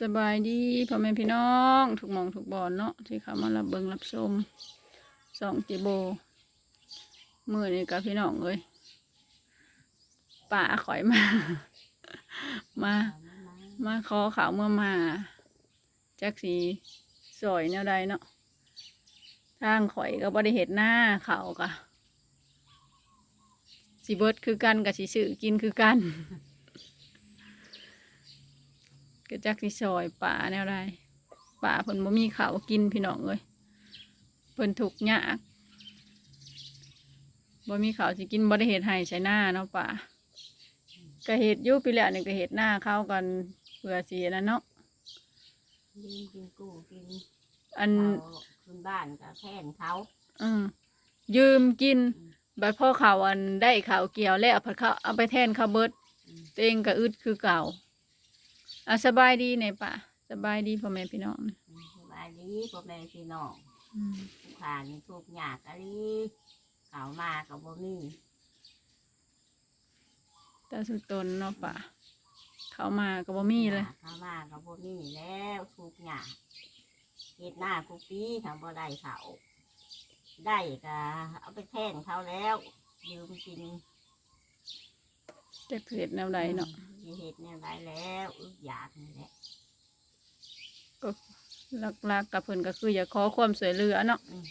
สบายดีพ่อแม่พี่น้องถูกมองถูกบอนเนาะที่เขามารับเบิงรับชมสองเจโบมือนี่กับพี่น้องเลยป่าข่อยมา มามาขอขาวเมื่อมาจักสีสอยแนวใดเนาะทางข่อยก็บ่ได้เห็ดหน้าเขากะสีเบิร์ดคือกันกับสีสื่อกินคือกัน ก็จักสิซอยป่าแนวใดป่าเพิ่นบ่มีข้าวกินพี่น้องเอ้ยเพิ่นทุกข์ยากบ่มีข้าวสิกินบ่ได้เฮ็ดให้ใช้หน้าเนาะป่าก็เฮ็ดอยู่ปีแล้วนี่ก็เฮ็ดหน้าเข้าวกันเพื่อสินั่นเนาะยืมกินกู้กินอันเขาขึ้นบ้านกับแทนเขาอืมยืมกินบัดพ่อเขาวอันได้ข้าวเกี่ยวแล้วผัดเขาเอาไปแทนข้าวเบิดตัวเองก็อึดคือเก่า อะสบายดีในป่าสบายดีพ่อแม่พี่น้องนะสบายดีพ่อแม่พี่น้องอืมผู้ขานี่ทุกข์ยากอะไรเขามากับบ่มีแต่สุดตนเนาะป่าเขามาก็บ่มีเลยเขามากับบ่มีแล้วทุกข์ยากเฮ็ดหน้ากุปีทำบ่ได้เขาได้ก็เอาไปแทนเขาแล้วยืมกินจะเกิดแนวใดเนาะ อืมเฮ็ดแนวใดแล้วอึดอยากนี่แหละหลักๆกับเพิ่นก็คืออยากขอความช่วยเหลือเนาะอืม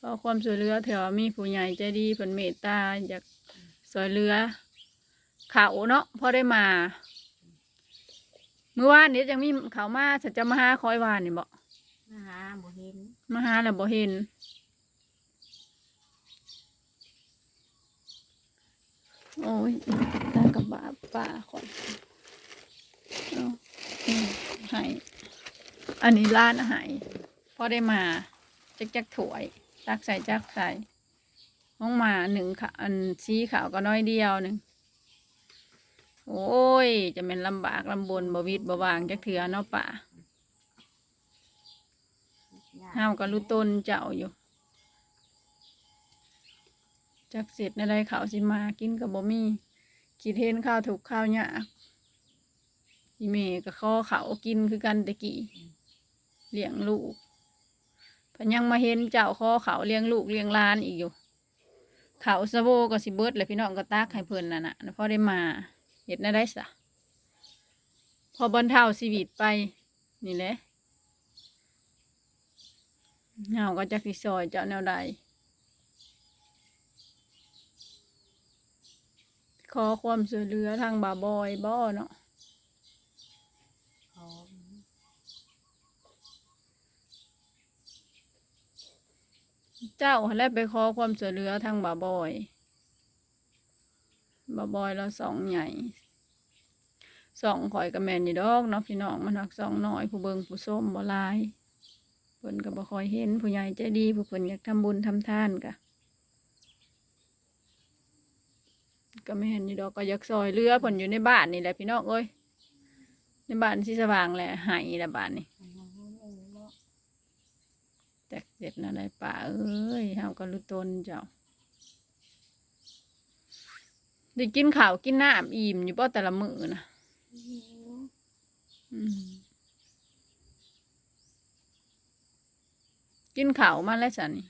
ขอความช่วยเหลือเถอะมีผู้ใหญ่ใจดีเพิ่นเมตตาอยากช่วยเหลือเขาเนาะพอได้มา เมื่อวานนี้ยังมีเขามาฉันจะมาหาคอยวานนี่บ่มาหาบ่เห็นมาหาแล้วบ่เห็น โอ้ยตา กับบาป่าขอนเอาอืมให้อันนี้ร้านอาหารพอได้มาจักจักถวยตักใส่จักใส่ห้องมาหนึ่งค่ะอันชี้ขาวก็น้อยเดียวหนึ่งโอ้ย จะเป็นลำบากลำบนบวิดบวางจักเถือเนาะป่าห้าวก็รู้ต้นเจ้าอยู่จักเสร็จในไรเขาสิมากินกับบ่มี คิดเห็นข้าวถูกข้าวยากอีเมก็ข้อเขากินคือกันตะกี้เลี้ยงลูกพนยังมาเห็นเจ้าข้อเขาเลี้ยงลูกเลี้ยงหลานอีกอยู่ เขาสะโบก็สิเบิดเลยพี่น้องก็ตักให้เพิ่นน่ะนะพอได้มาเห็ดในได้สะพอบรรเทาชีวิตไป นี่แหละเงาก็จะสิซอยเจ้าแนวใด ขอความช่วยเหลือทางบาบอยบ่เนาะเขาเจ้าแล้วไปขอความช่วยเหลือทางบาบอยบาบอยเราสองใหญ่สองข่อยกับแมนอยู่ดอกเนาะพี่น้องมันหักสองน้อยผู้เบิงผู้ส้มบ่ลายเพิ่นก็บ่คอยเห็นผู้ใหญ่ใจดีผู้เพิ่นอยากทำบุญทำทานกะ ก็แม่เห็นอยู่ดอกก็ยากซอยเรือเพิ่นอยู่ในบ้านนี่แหละพี่น้องเอ้ยในบ้านที่สว่างแหละหายละบ้านนี่แตกเด็ดนะได้ป่าเอ้ยเฮาก็รู้ตนเจ้าได้กินข้าวกินน้ำอิ่มอยู่บ่แต่ละมือนะกินข้าวมาแล้วสันนี่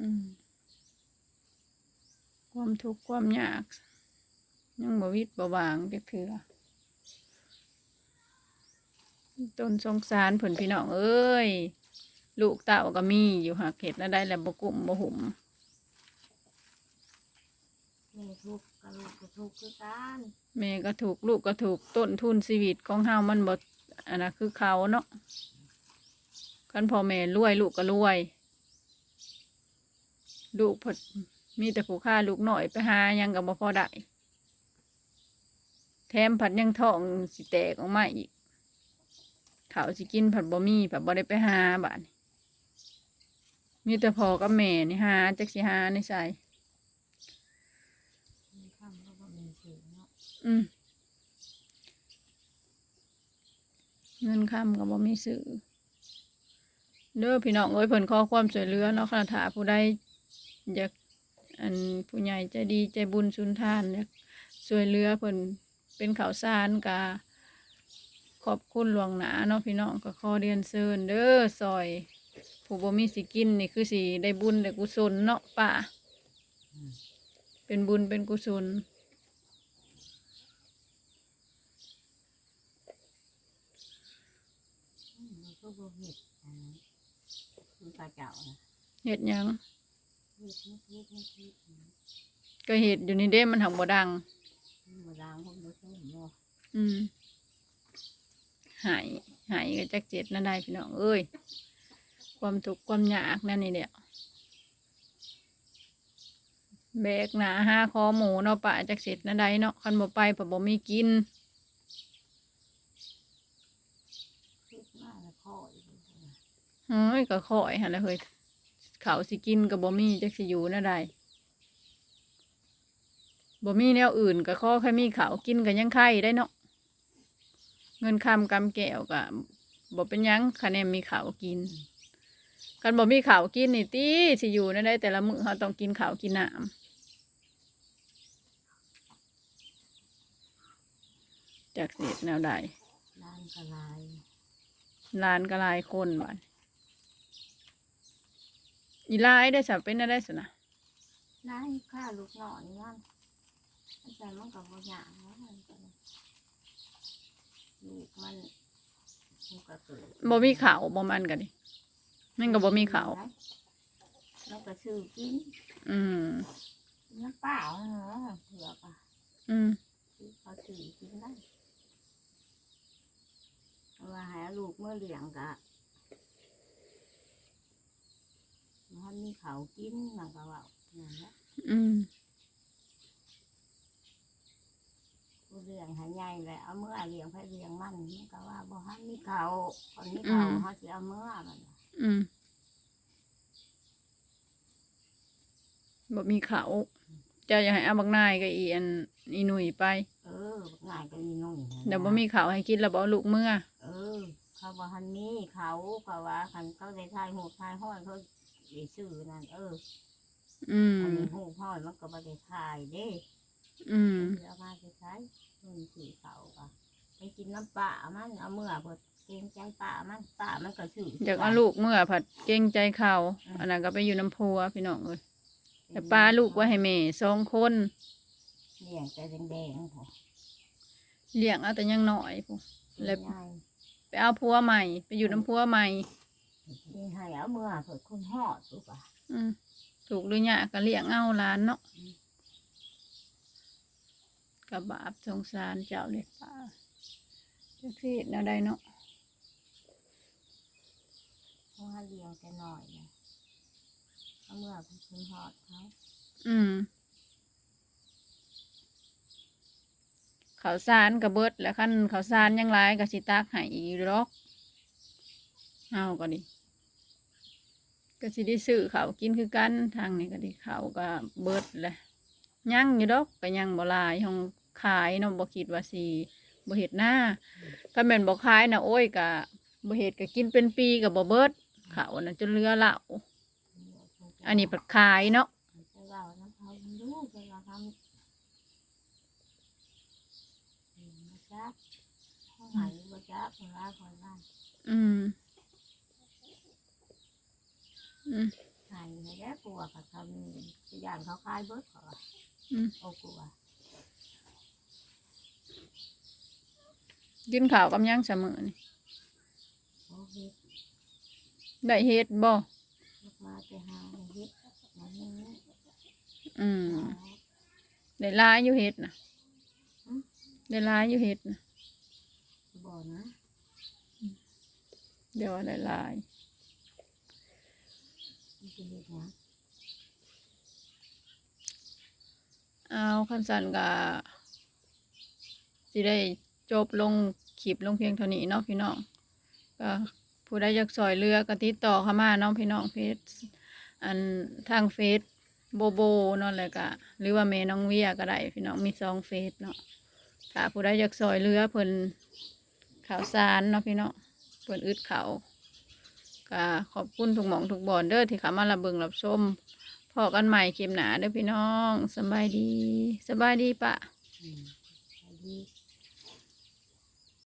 อืม ความทุกข์ความยากยังบ่วิตบ่วางจักเถือต้นสงสารผลพี่น้องเอ้ย ลูกเต่าก็มีอยู่หากเห็ดแล้วได้แล้วบกุ่มบ่หุมแม่ทุกข์กับลูกก็ทุกข์คือกันแม่ก็ถูกลูกก็ถูกต้นทุนชีวิตของเฮามันบ่อันนั้นคือเขาเนาะคันพ่อแม่รวยลูกก็รวย ลูกพด มีแต่ผู้ค่าลูกหน่อยไปหายังก็บ่พอได้แถมผัดยังท้องสิแตกออกมาอีกเขาสิกินผัดบ่มีผัดบ่ได้ไปหาบาดมีแต่พอกับแม่นี่หาจักสิหาในใส่เสียงเนาะอืมเงินคำก็บ่มีซื้อเด้อพี่น้องเอ้ยเพิ่นขอความช่วยเหลือเนาะค่ะถ้าผู้ใดอยาก อันผู้ใหญ่ใจดีใจบุญสุนทานอยากช่วยเหลือเพิ่นเป็นข่าวสารกาขอบคุณหลวงหนาเนาะพี่น้องก็ขอเรียนเชิญเด้อซอย ผู้บ่มีสิกินนี่คือสิได้บุญได้กุศลเนาะป้าเป็นบุญเป็นกุศลอืมมันก็บ่เห็ดอันนั้นคือพระเจ้านะเฮ็ดหยัง ก็เฮ็ดอยู่นี่เด้มันหักบ่ดังมันบ่ล้างผมบ่ส้มบ่อืมหายหายก็จักเจ็ดนั่นได้พี่น้องเอ้ยความทุกข์ความยากนั่นนี่แหละแบกหนาห้าคอหมูเนาะปะจักเสร็จนั่นได้เนาะคันบ่ไปปะบ่มีกินคิดมากแล้วข้ออีกแล้วนะเฮ้ยก็คอยหั่นแหละเฮ้ย เขาวสิกินก็บ่มีจักสิอยู่นั่นได้บ่มีแนวอื่นก็ขอแค่มีข้าวกินก็ยังไข่ได้เนาะเงินคำกำแก้วก็บ่เป็นหยังคะแนนมีข้าวกินกันบ่มีข้าวกินนี่ติสิอยู่นั่นได้ แต่ละมื้อเราต้องกินข้าวกินน้ำจากเศษแนวใดล้างกระลายลานก็หลายคนบัด อีหลายได้สับเป็นอะไรสินะล้างข้าลูกหน่อยนั่นอาจารย์มันก็บ่อยากแล้วมันก็เลยลูกมันมันก็เกิดบ่มีข้าวบ่มันกันดิมันก็บ่มีข้าวแล้วก็ซื้อกินอืมน้ำเปล่าเนาะเผือกอะอืมซื้อเขาซื้อกินได้ว่าให้ลูกเมื่อเลี้ยงกะ มันมีเขาวกินมันก็ว่าอย่างนี้นอืมผู้เลี้ยงใหายใหญ่เลยเอาเมื่อเลี้ยงไปเลี้ยงมันมันก็ว่าบ่ฮันมีเขาคนมีเขาเขาจะเอาเมื่อมันน่ะอืมบ่มีข้าวเจะอยากให้เอาบักนายกับอีอันอีหนุ่ยไปเออง่ายก็อีนุ่งนะเดี๋ยวบ่มีข้าวให้กินแล้วบ่เอาลูกเมื่อ เออ เขาบ่ฮันมีเขาก็ว่าคันเขาได้ทายหูทายห้อยเขา ได้ซื้อนั่นเอออืมอันนี้หูห้อยมันก็บ่ได้ทายเด้อืมเอามาไปใช้เงินสื่อเขาก็ไปกินน้ำปลามันเอาเมื่อเพิ่นเกรงใจปลามันปลามันก็สื่ออยากเอาลูกเมื่อผัดเกรงใจเขาอันนั้นก็ไปอยู่น้ำพัวพี่น้องเอ้ยแต่ป้าลูกไว้ให้แม่สองคนเลี้ยงแต่แดงๆพอเลี้ยงเอาแต่ยังน้อยพู้แล้วง่ายไปเอาพัวใหม่ ไปอยู่น้ำพัวใหม่ นี่ให้เอาเมื่อเพิ่นคนหอดถูกป่ะอืมถูกหรือยากก็เลี้ยงเอาหลานเนาะอืมกับบาปสงสารเจ้าเด็กป่าจักสิแนวใดเนาะเพราะว่าเลี้ยงแต่น้อยนะเอาเมื่อเพิ่นคนหอดเขาอืมข้าวสารกระเบิดแล้วขั้นข้าวสารยังไรก็สิตากให้อีกหรอกเอาก็ดิ ก็สิได้ซื้อข้าวกินคือกันทางนี้ก็ดิข้าวก็เบิดแหละยังอยู่ดอกก็ยังบ่หลายของขายเนาะบ่คิดว่าสิบ่เฮ็ดหน้าก็แม่นบ่ขายนะโอ้ยก็บ่เฮ็ดก็กินเป็นปีก็บ่เบิดข้าวน่ะจนเหลือเหล้าอันนี้ปัดขายเนาะไปเล่าน้ำเขาดูไปเล่าทำอืมมาจับเขา หายมาจับคนละคนละอืมอืมหายให้แย่กลัวกับเขานี่อย่างเขาคลายเบิดเขาอะอืมโอ้กลัวกินข้าวกับหยังเสมอนี่โอ้เฮ็ดได้เฮ็ดบ่ลูกมาไปหาเฮ็ดมันนี่อืมได้หลายอยู่เฮ็ดน่ะได้หลายอยู่เฮ็ดน่ะบ่นะเดี๋ยวว่าได้หลายมันจะ เอาคันสันก็สิได้จบลงคลิปลงเพียงเท่านี้เนาะพี่น้องก็ผู้ใดอยากซอยเรือก็ติดต่อเข้ามาเน้องพี่น้องเฟซอันทางเฟซโบโบเนาะแหล้วก็หรือว่าเมน้องเวียก็ได้พี่น้องมีสองเฟซเนาะถ้าผู้ใดอยากซอยเรือเพิ่นข่าวสารเนาะพี่น้องเพิ่นอึดเขาว ก็ขอบคุณทุกหมองทุกบอนเด้อที่เขามารับเบิงรับชมพอกันใหม่เข็มหนาเด้อพี่น้องสบายดีสบายดีปะ ดี